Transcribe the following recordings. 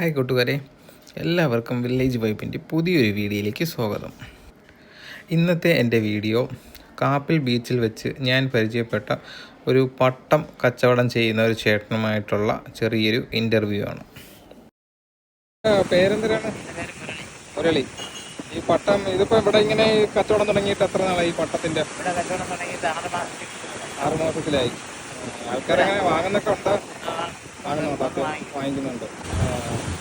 Hi കൂട്ടുകാരെ. എല്ലാവർക്കും village വൈപ്പിന്റെ പുതിയൊരു വീഡിയോയിലേക്ക് സ്വാഗതം. ഇന്നത്തെ എന്റെ വീഡിയോ കാപ്പിൽ ബീച്ചിൽ വെച്ച് ഞാൻ പരിചയപ്പെട്ട ഒരു പട്ടം കച്ചവടം ചെയ്യുന്ന ഒരു ചേട്ടനുമായിട്ടുള്ള ചെറിയൊരു ഇന്റർവ്യൂ ആണ്. പേരെന്തിനാണ്? മുരളി. ഈ പട്ടം ഇതിപ്പോൾ ഇവിടെ ഇങ്ങനെ കച്ചവടം തുടങ്ങിയിട്ട് എത്ര നാളായി ഈ പട്ടത്തിന്റെ? ഇവിടെ കച്ചവടം തുടങ്ങിയിട്ട് ആറ് മാസത്തിലായി. ആൾക്കാരെങ്ങനെ വാങ്ങുന്നൊക്കെ ഉണ്ട്? വാങ്ങുന്നുണ്ട്? വാങ്ങിക്കുന്നുണ്ട്?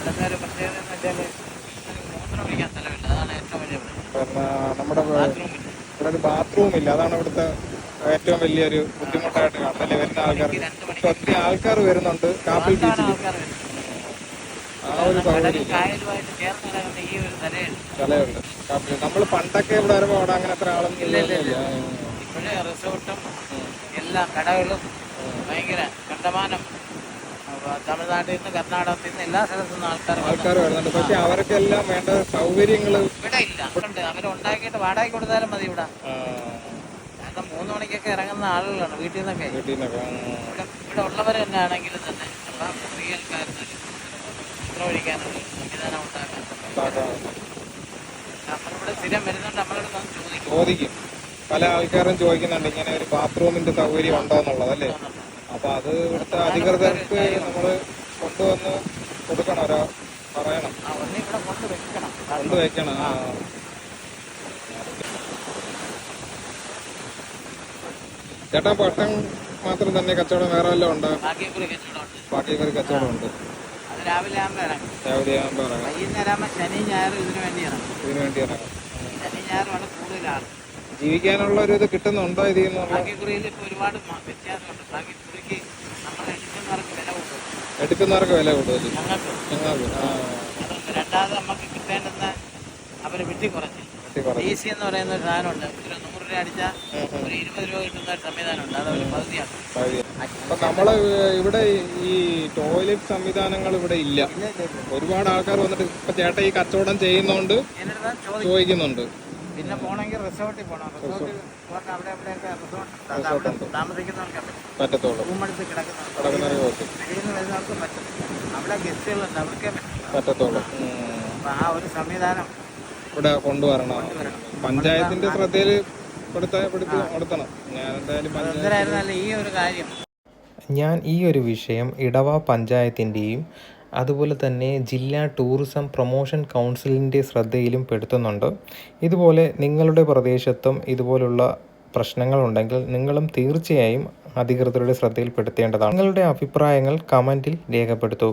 ഇവിടുത്തെ ഒരു പ്രത്യേകത എന്ന് വെച്ചാൽ മൂത്രം ഒഴിക്കാൻ സ്ഥലമില്ല. അതാണ് ഏറ്റവും വലിയ നമ്മുടെ ഇവിടെ ഒരു ബാത്റൂം ഇല്ല. അതാണ് ഇവിടുത്തെ ഏറ്റവും വലിയൊരു ബുദ്ധിമുട്ടായിട്ട് കാണുന്നല്ലേ വരുന്ന ആൾക്കാർ. ഒത്തിരി ആൾക്കാർ വരുന്നുണ്ട്. കാപ്പിൽ ബീച്ചിൽ ആ ഒരു സൗകര്യം സ്ഥലമുണ്ട് കാപ്പിൽ. നമ്മൾ പണ്ടൊക്കെ ഇവിടെ വരുമ്പോൾ അവിടെ അങ്ങനെ അത്ര ആളൊന്നും ഇല്ല റിസോർട്ടും എല്ലാ കടകളും ഭയങ്കര കണ്ടമാനം. തമിഴ്നാട്ടിൽ നിന്ന് കർണാടകത്തിൽ നിന്ന് എല്ലാ സ്ഥലത്തു നിന്നും ആൾക്കാർ ആൾക്കാർ വരുന്നുണ്ട്. പക്ഷെ അവർക്കെല്ലാം വേണ്ട സൗകര്യങ്ങൾ ഇവിടെ ഇല്ല. ഉണ്ട്. അവരുണ്ടാക്കിയിട്ട് വാടകയ്ക്ക് കൊടുത്താലും മതി ഇവിടെ. കാരണം മൂന്ന് മണിക്കൊക്കെ ഇറങ്ങുന്ന ആളുകളാണ് വീട്ടിൽ നിന്നൊക്കെ. വീട്ടിൽ നിന്നൊക്കെ ഇവിടെ ഇവിടെ ഉള്ളവർ തന്നെ ആണെങ്കിലും തന്നെ അപ്പം സ്ത്രീകൾക്കായിരുന്നു മൂത്രം ഒഴിക്കാനുള്ള സംവിധാനം ഉണ്ടാക്കാൻ നമ്മളിവിടെ സ്ഥിരം വരുന്നുണ്ട് നമ്മളോട് ചോദിക്കും. ചോദിക്കും. പല ആൾക്കാരും ചോദിക്കുന്നുണ്ട് ഇങ്ങനെ ഒരു ബാത്റൂമിന്റെ സൗകര്യം ഉണ്ടോ എന്നുള്ളത് അല്ലേ? അപ്പൊ അത് ഇവിടുത്തെ അധികൃതർക്ക് നമ്മൾ കൊണ്ടുവന്ന് കൊടുക്കണം ഒരാ പറയണം. കൊണ്ടുവയ്ക്കണം ആ. ചേട്ടാ പട്ടം മാത്രം തന്നെ കച്ചവടം വേറെ വല്ലതും ഉണ്ടോ? ബാക്കിയൊക്കെ കച്ചവടം ഉണ്ട്. രാവിലെ ആകുമ്പോൾ ഇറങ്ങും രാവിലെ ആകുമ്പോൾ ഇറങ്ങാം വൈകുന്നേരം ശനി ഞായറും ഇതിനു വേണ്ടി ഇറങ്ങും ഇതിനു വേണ്ടി ഇറങ്ങാം ശനി ഞായറുമാണ് കൂടുതലാണ് ജീവിക്കാനുള്ള ഒരു ഇത് കിട്ടുന്നുണ്ടോ ഇതിൽ എടുക്കുന്നവർക്ക് വില കൂടുതൽ. രണ്ടാമത് നമുക്ക് കിട്ടേണ്ടുന്ന അവർ വെട്ടി കുറച്ച്. ഡി സി എന്ന് പറയുന്ന ഒരു സാധനമുണ്ട്. ഒരു നൂറ് രൂപ അടിച്ചാൽ ഒരു ഇരുപത് രൂപ കിട്ടുന്ന ഒരു സംവിധാനമുണ്ട്. അത് അവർ പകുതിയാണ്. നമ്മൾ ഇവിടെ ഈ ടോയ്ലറ്റ് സംവിധാനങ്ങൾ ഇവിടെ ഇല്ല. ഒരുപാട് ആൾക്കാർ വന്നിട്ട് ഇപ്പൊ ചേട്ടൻ ഈ കച്ചവടം ചെയ്യുന്നോണ്ട് ചോദിക്കുന്നുണ്ട്. പിന്നെ പോണെങ്കിൽ റിസോർട്ടിൽ പോകണം റിസോർട്ടിൽ അവിടെ അവിടെയൊക്കെ റിസോർട്ട് അവിടെ താമസിക്കുന്നവർക്ക് പറ്റത്തുള്ളൂ. റൂം എടുത്ത് കിടക്കുന്നവർക്ക് വെളിയിൽ നിന്ന് വരുന്നവർക്ക് പറ്റത്തില്ല അവിടെ ഗസ്റ്റുകളുണ്ട് അവർക്കേ പറ്റത്തുള്ളൂ. അപ്പം ആ ഒരു സംവിധാനം ഇവിടെ കൊണ്ടുവരണം. പഞ്ചായത്തിന്റെ ശ്രദ്ധയിൽ പെടുത്ത പെടുത്തി ഞാൻ എന്തായാലും പഞ്ചായത്ത് ഈ ഒരു കാര്യം. ഞാൻ ഈ ഒരു വിഷയം ഇടവ പഞ്ചായത്തിന്റെയും അതുപോലെ തന്നെ ജില്ലാ ടൂറിസം പ്രൊമോഷൻ കൗൺസിലിന്റെ ശ്രദ്ധയിലും പെടുത്തുന്നുണ്ട്. ഇതുപോലെ നിങ്ങളുടെ പ്രദേശത്തും ഇതുപോലുള്ള പ്രശ്നങ്ങളുണ്ടെങ്കിൽ നിങ്ങളും തീർച്ചയായും അധികൃതരുടെ ശ്രദ്ധയിൽപ്പെടുത്തേണ്ടതാണ് നിങ്ങളുടെ അഭിപ്രായങ്ങൾ കമന്റിൽ രേഖപ്പെടുത്തൂ.